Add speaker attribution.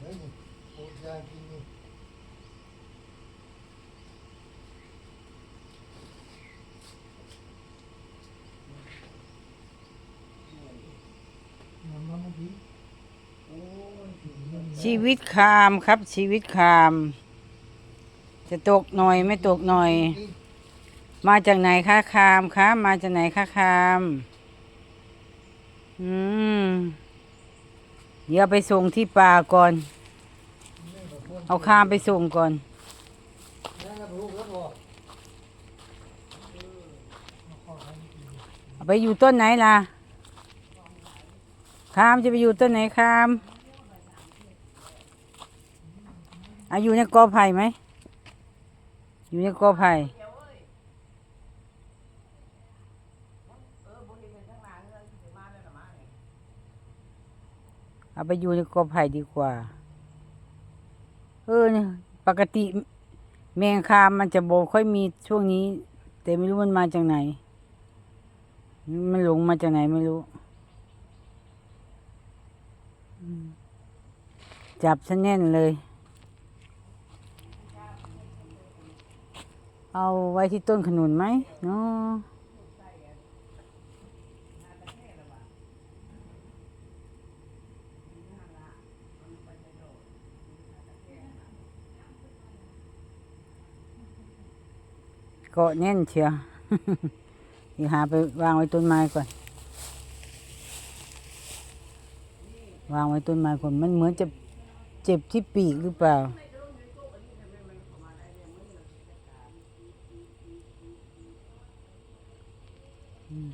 Speaker 1: ได้นี่โอ้ยากินนี่มันมันไม่ดีโอ้ยกินมัน
Speaker 2: ชีวิตคามครับ ชีวิตคาม จะตกหน่อยไม่ตกหน่อย มาจากไหนคะคามคะมาจากไหนคะคาม อืม เดี๋ยวไปส่งที่ป่าก่อน เอาคามไปส่งก่อน ไปอยู่ต้นไหนล่ะคามจะไปอยู่ต้นไหนคามอายู่ในกอไผ่ไหม อยู่ในกอไผ่ เอาไปอยู่ในกอไผ่ดีกว่า เออเนี่ยปกติแมงคามันจะโบค่อยมีช่วงนี้ แต่ไม่รู้มันมาจากไหน มันหลงมาจากไหนไม่รู้ จับฉันแน่นเลย เอาไว้ที่ต้นขนุนไหมเนาะ เกาะแน่นเชียวเดี๋หาไปวางไว้ต้นไม้ก่อน วางไว้ต้นไม้ก่อน มันเหมือนจะเจ็บที่ปีกหรือเปล่า
Speaker 3: อืม